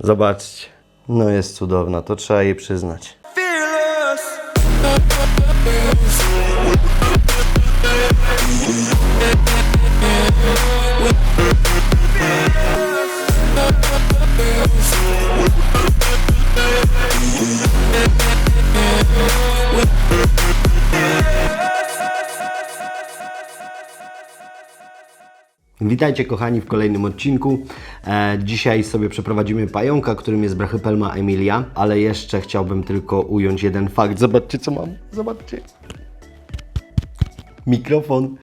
Zobaczcie. No jest cudowna, to trzeba jej przyznać. Witajcie kochani w kolejnym odcinku. E, dzisiaj sobie przeprowadzimy pająka, którym jest brachypelma Emilia, ale jeszcze chciałbym tylko ująć jeden fakt. Zobaczcie co mam, zobaczcie. Mikrofon.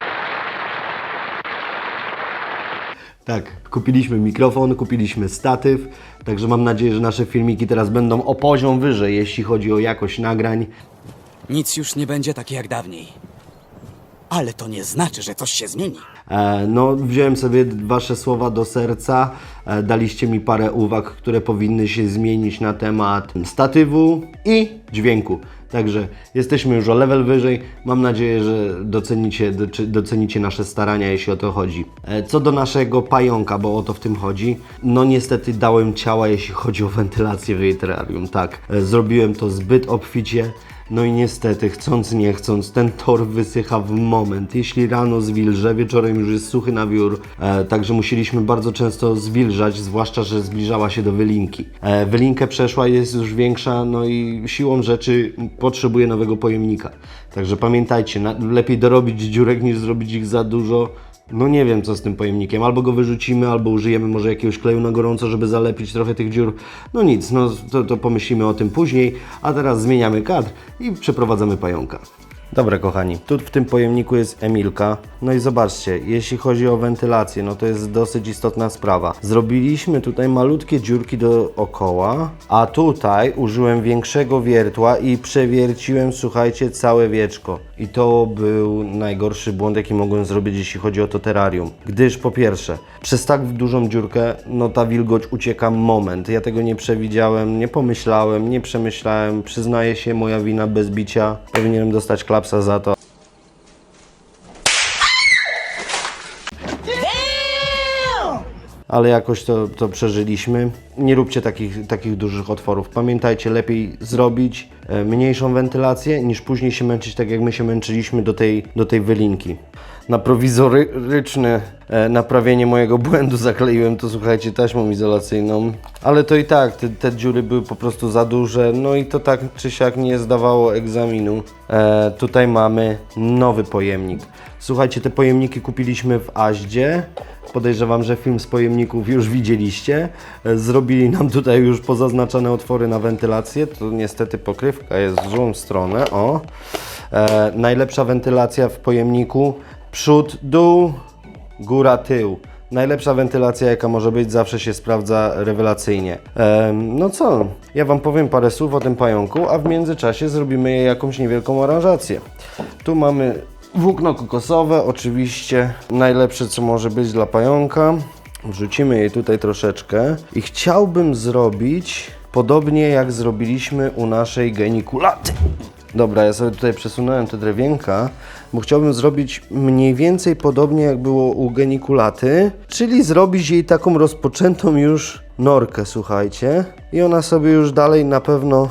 Tak, kupiliśmy mikrofon, kupiliśmy statyw, także mam nadzieję, że nasze filmiki teraz będą o poziom wyżej, jeśli chodzi o jakość nagrań. Nic już nie będzie takie jak dawniej. Ale to nie znaczy, że coś się zmieni. E, No, wziąłem sobie Wasze słowa do serca. E, Daliście mi parę uwag, które powinny się zmienić na temat statywu i dźwięku. Także jesteśmy już o level wyżej. Mam nadzieję, że docenicie, docenicie nasze starania, jeśli o to chodzi. E, Co do naszego pająka, bo o to w tym chodzi, no niestety dałem ciała, jeśli chodzi o wentylację w jej terrarium. Tak, e, zrobiłem to zbyt obficie. No i niestety, chcąc nie chcąc, ten tor wysycha w moment. Jeśli rano zwilże, wieczorem już jest suchy na wiór, e, także musieliśmy bardzo często zwilżać, zwłaszcza, że zbliżała się do wylinki. E, wylinkę przeszła, jest już większa, no i siłą rzeczy potrzebuje nowego pojemnika. Także pamiętajcie, na, lepiej dorobić dziurek niż zrobić ich za dużo. No nie wiem co z tym pojemnikiem, albo go wyrzucimy, albo użyjemy może jakiegoś kleju na gorąco, żeby zalepić trochę tych dziur. No nic, no to, to pomyślimy o tym później, a teraz zmieniamy kadr i przeprowadzamy pająka. Dobra kochani, tu w tym pojemniku jest Emilka. No i zobaczcie, jeśli chodzi o wentylację, no to jest dosyć istotna sprawa. Zrobiliśmy tutaj malutkie dziurki dookoła, a tutaj użyłem większego wiertła i przewierciłem, słuchajcie, całe wieczko. I to był najgorszy błąd, jaki mogłem zrobić, jeśli chodzi o to terrarium. Gdyż po pierwsze, przez tak dużą dziurkę, no ta wilgoć ucieka moment. Ja tego nie przewidziałem, nie pomyślałem, nie przemyślałem. Przyznaję się, moja wina bez bicia. Powinienem dostać klapsa za to. Ale jakoś to, to przeżyliśmy. Nie róbcie takich, takich dużych otworów. Pamiętajcie, lepiej zrobić e, mniejszą wentylację, niż później się męczyć tak, jak my się męczyliśmy do tej, do tej wylinki. Na prowizoryczne e, naprawienie mojego błędu zakleiłem to, słuchajcie, taśmą izolacyjną. Ale to i tak, te, te dziury były po prostu za duże, no i to tak czy siak nie zdawało egzaminu. E, tutaj mamy nowy pojemnik. Słuchajcie, te pojemniki kupiliśmy w Aździe. Podejrzewam, że film z pojemników już widzieliście. E, Zrobili nam tutaj już pozaznaczone otwory na wentylację. To niestety pokrywka jest w złą stronę. O. E, najlepsza wentylacja w pojemniku. Przód, dół, góra, tył. Najlepsza wentylacja, jaka może być, zawsze się sprawdza rewelacyjnie. Em, no co, ja Wam powiem parę słów o tym pająku, a w międzyczasie zrobimy jej jakąś niewielką aranżację. Tu mamy włókno kokosowe, oczywiście najlepsze, co może być dla pająka. Wrzucimy jej tutaj troszeczkę i chciałbym zrobić podobnie jak zrobiliśmy u naszej genikulaty. Dobra, ja sobie tutaj przesunąłem te drewienka, bo chciałbym zrobić mniej więcej podobnie jak było u genikulaty, czyli zrobić jej taką rozpoczętą już norkę, słuchajcie. I ona sobie już dalej na pewno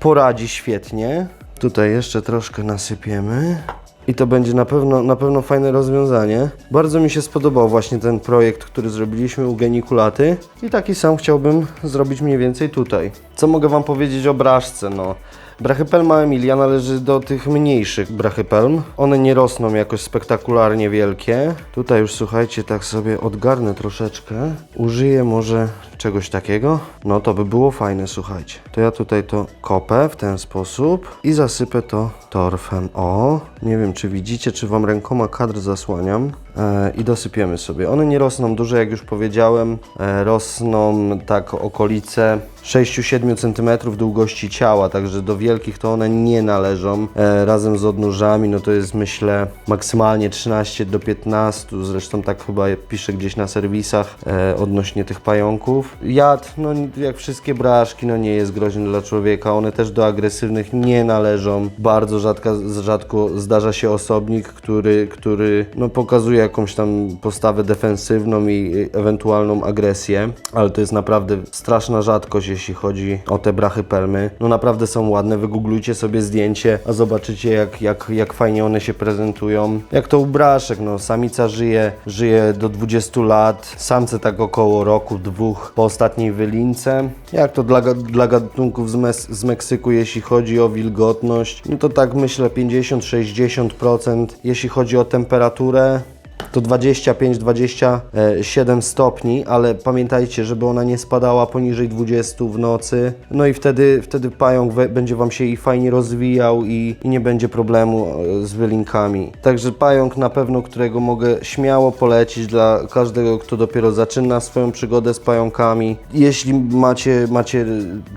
poradzi świetnie. Tutaj jeszcze troszkę nasypiemy. I to będzie na pewno, na pewno fajne rozwiązanie. Bardzo mi się spodobał właśnie ten projekt, który zrobiliśmy u genikulaty. I taki sam chciałbym zrobić mniej więcej tutaj. Co mogę Wam powiedzieć o braszce? No, Brachypelma Emilia należy do tych mniejszych brachypelm. One nie rosną jakoś spektakularnie wielkie. Tutaj już słuchajcie, tak sobie odgarnę troszeczkę. Użyję może czegoś takiego. No to by było fajne, słuchajcie. To ja tutaj to kopę w ten sposób i zasypę to torfem. O, nie wiem czy widzicie, czy Wam rękoma kadr zasłaniam. E, I dosypiemy sobie. One nie rosną duże, jak już powiedziałem. E, rosną tak okolice 6-7 cm długości ciała, także do wielkich to one nie należą. E, razem z odnóżami, no to jest myślę maksymalnie 13 do 15, zresztą tak chyba piszę gdzieś na serwisach e, odnośnie tych pająków. Jad, no jak wszystkie braszki, no nie jest groźny dla człowieka, one też do agresywnych nie należą. Bardzo rzadka, rzadko zdarza się osobnik, który, który no, pokazuje jakąś tam postawę defensywną i ewentualną agresję, ale to jest naprawdę straszna rzadkość, jeśli chodzi o te brachy pelmy. No naprawdę są ładne, wygooglujcie sobie zdjęcie, a zobaczycie jak, jak, jak fajnie one się prezentują. Jak to u braszek, no samica żyje, żyje do 20 lat, samce tak około roku, dwóch po ostatniej wylince. Jak to dla, dla gatunków z, Mes- z Meksyku, jeśli chodzi o wilgotność, no to tak myślę 50-60%. Jeśli chodzi o temperaturę, to 25-27 stopni, ale pamiętajcie, żeby ona nie spadała poniżej 20 w nocy. No i wtedy, wtedy pająk we, będzie Wam się i fajnie rozwijał i, i nie będzie problemu e, z wylinkami. Także pająk na pewno, którego mogę śmiało polecić dla każdego, kto dopiero zaczyna swoją przygodę z pająkami. Jeśli macie, macie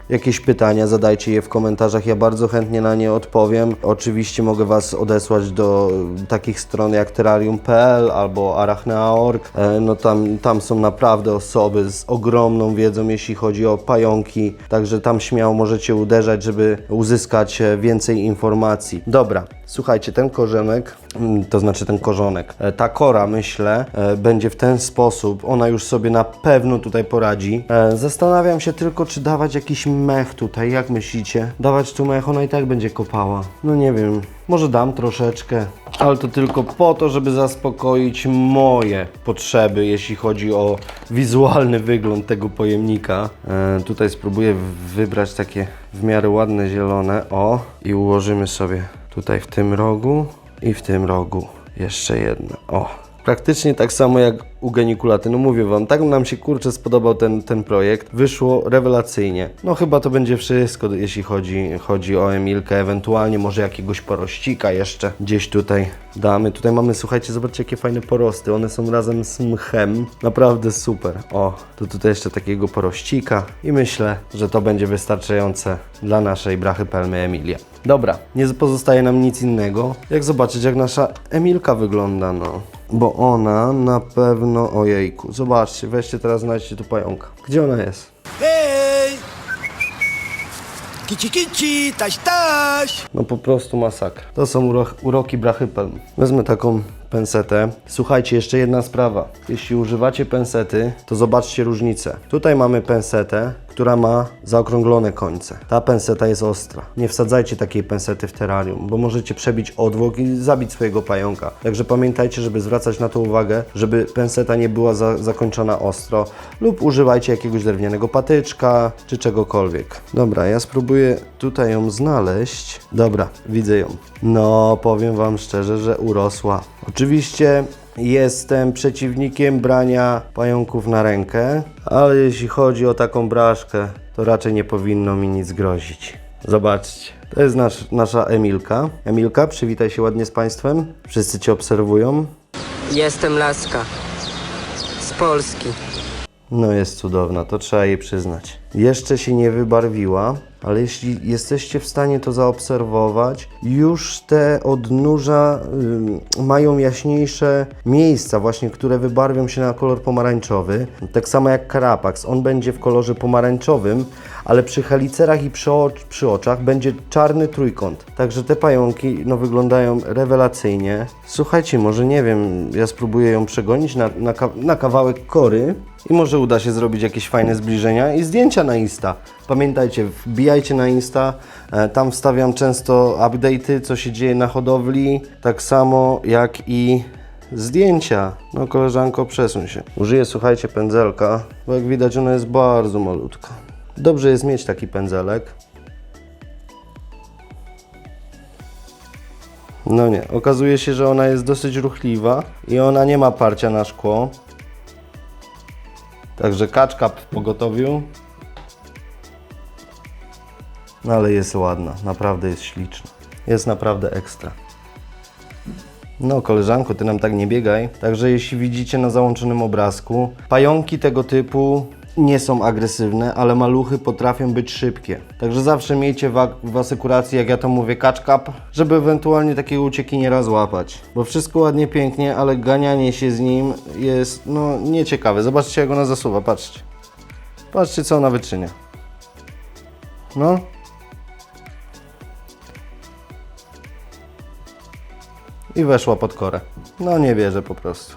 jakieś pytania, zadajcie je w komentarzach, ja bardzo chętnie na nie odpowiem. Oczywiście mogę Was odesłać do takich stron jak terrarium.pl albo arachne.org. E, No tam, tam są naprawdę osoby z ogromną wiedzą, jeśli chodzi o pająki, także tam śmiało możecie uderzać, żeby uzyskać e, więcej informacji. Dobra, słuchajcie, ten korzenek, mm, to znaczy ten korzonek, e, ta kora myślę e, będzie w ten sposób, ona już sobie na pewno tutaj poradzi. E, Zastanawiam się tylko, czy dawać jakiś mech tutaj, jak myślicie? Dawać tu mech, ona i tak będzie kopała. No nie wiem, może dam troszeczkę, ale to tylko po to, żeby zaspokoić moje potrzeby, jeśli chodzi o wizualny wygląd tego pojemnika. Tutaj spróbuję wybrać takie w miarę ładne zielone, o, i ułożymy sobie tutaj w tym rogu i w tym rogu jeszcze jedno, o. Praktycznie tak samo jak u genikulaty. No mówię wam, tak nam się kurczę spodobał ten, ten projekt. Wyszło rewelacyjnie. No chyba to będzie wszystko, jeśli chodzi, chodzi o Emilkę. Ewentualnie może jakiegoś porościka jeszcze gdzieś tutaj damy. Tutaj mamy, słuchajcie, zobaczcie jakie fajne porosty. One są razem z mchem. Naprawdę super. O, to tutaj jeszcze takiego porościka. I myślę, że to będzie wystarczające dla naszej brachy pelmy Emilia. Dobra, nie pozostaje nam nic innego, jak zobaczyć jak nasza Emilka wygląda, no. Bo ona na pewno, ojejku, zobaczcie, weźcie teraz, znajdźcie tu pająka. Gdzie ona jest? Hej! Kici kici, taś taś! No po prostu masakra. To są uro uroki brachypelm. Wezmę taką pensetę. Słuchajcie, jeszcze jedna sprawa. Jeśli używacie pensety, to zobaczcie różnicę. Tutaj mamy pensetę, która ma zaokrąglone końce. Ta penseta jest ostra. Nie wsadzajcie takiej pensety w terrarium, bo możecie przebić odwłok i zabić swojego pająka. Także pamiętajcie, żeby zwracać na to uwagę, żeby penseta nie była za zakończona ostro lub używajcie jakiegoś drewnianego patyczka czy czegokolwiek. Dobra, ja spróbuję tutaj ją znaleźć. Dobra, widzę ją. No, powiem Wam szczerze, że urosła. Oczywiście jestem przeciwnikiem brania pająków na rękę, ale jeśli chodzi o taką braszkę, to raczej nie powinno mi nic grozić. Zobaczcie. To jest nasz, nasza Emilka. Emilka, przywitaj się ładnie z Państwem. Wszyscy Cię obserwują. Jestem Laska. Z Polski. No jest cudowna, to trzeba jej przyznać. Jeszcze się nie wybarwiła, ale jeśli jesteście w stanie to zaobserwować, już te odnóża ym, mają jaśniejsze miejsca, właśnie które wybarwią się na kolor pomarańczowy. Tak samo jak Karapax, on będzie w kolorze pomarańczowym, ale przy helicerach i przy, przy oczach będzie czarny trójkąt. Także te pająki no, wyglądają rewelacyjnie. Słuchajcie, może nie wiem, ja spróbuję ją przegonić na, na, na kawałek kory i może uda się zrobić jakieś fajne zbliżenia i zdjęcia na Insta. Pamiętajcie, wbijajcie na Insta, e, tam wstawiam często update'y, co się dzieje na hodowli, tak samo jak i zdjęcia. No koleżanko, przesuń się. Użyję, słuchajcie, pędzelka, bo jak widać ona jest bardzo malutka. Dobrze jest mieć taki pędzelek. No nie, okazuje się, że ona jest dosyć ruchliwa i ona nie ma parcia na szkło. Także kaczka w pogotowiu. No ale jest ładna, naprawdę jest śliczna. Jest naprawdę ekstra. No, koleżanko, ty nam tak nie biegaj. Także jeśli widzicie na załączonym obrazku, pająki tego typu nie są agresywne, ale maluchy potrafią być szybkie. Także zawsze miejcie w, w asekuracji, jak ja to mówię, up, żeby ewentualnie takiego uciekiniera złapać. Bo wszystko ładnie, pięknie, ale ganianie się z nim jest, no, nieciekawe. Zobaczcie, jak ona zasuwa, patrzcie. Patrzcie, co ona wyczynia. No. I weszła pod korę. No nie wierzę po prostu.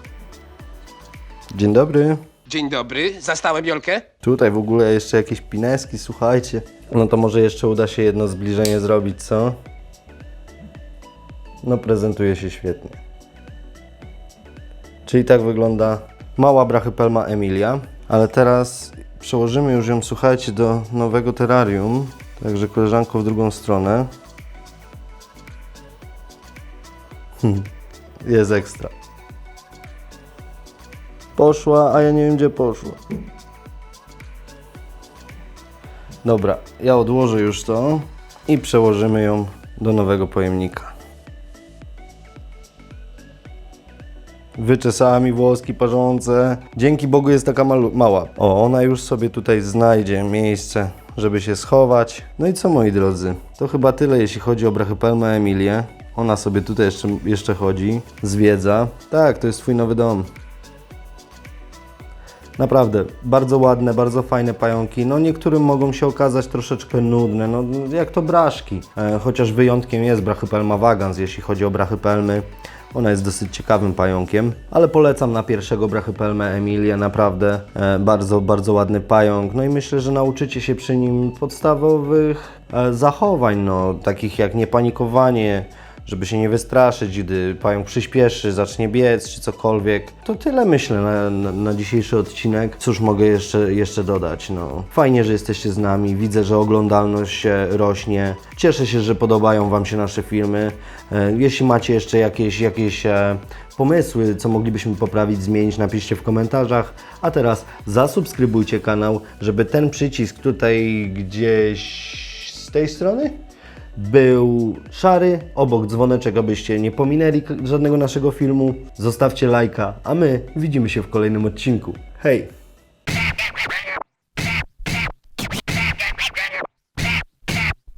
Dzień dobry. Dzień dobry, zastałem Jolkę? Tutaj w ogóle jeszcze jakieś pineski, słuchajcie. No to może jeszcze uda się jedno zbliżenie zrobić, co? No prezentuje się świetnie. Czyli tak wygląda mała brachypelma Emilia. Ale teraz przełożymy już ją, słuchajcie, do nowego terrarium. Także koleżanko w drugą stronę. Jest ekstra. Poszła, a ja nie wiem gdzie poszła. Dobra, ja odłożę już to i przełożymy ją do nowego pojemnika. Wyczesała mi włoski parzące. Dzięki Bogu jest taka mała. O, ona już sobie tutaj znajdzie miejsce, żeby się schować. No i co moi drodzy? To chyba tyle, jeśli chodzi o brachypelmę Emilię. Ona sobie tutaj jeszcze, jeszcze chodzi, zwiedza. Tak, to jest twój nowy dom. Naprawdę, bardzo ładne, bardzo fajne pająki. No niektórym mogą się okazać troszeczkę nudne, no jak to braszki. E, chociaż wyjątkiem jest brachypelma vagans, jeśli chodzi o brachypelmy. Ona jest dosyć ciekawym pająkiem, ale polecam na pierwszego brachypelmę Emilię, naprawdę e, bardzo, bardzo ładny pająk. No i myślę, że nauczycie się przy nim podstawowych e, zachowań, no takich jak niepanikowanie, żeby się nie wystraszyć, gdy pająk przyspieszy, zacznie biec czy cokolwiek. To tyle myślę na, na, na dzisiejszy odcinek. Cóż mogę jeszcze, jeszcze dodać? No, fajnie, że jesteście z nami. Widzę, że oglądalność się rośnie. Cieszę się, że podobają Wam się nasze filmy. E, Jeśli macie jeszcze jakieś, jakieś e, pomysły, co moglibyśmy poprawić, zmienić, napiszcie w komentarzach. A teraz zasubskrybujcie kanał, żeby ten przycisk tutaj gdzieś z tej strony był szary, obok dzwoneczek, abyście nie pominęli żadnego naszego filmu. Zostawcie lajka, a my widzimy się w kolejnym odcinku. Hej!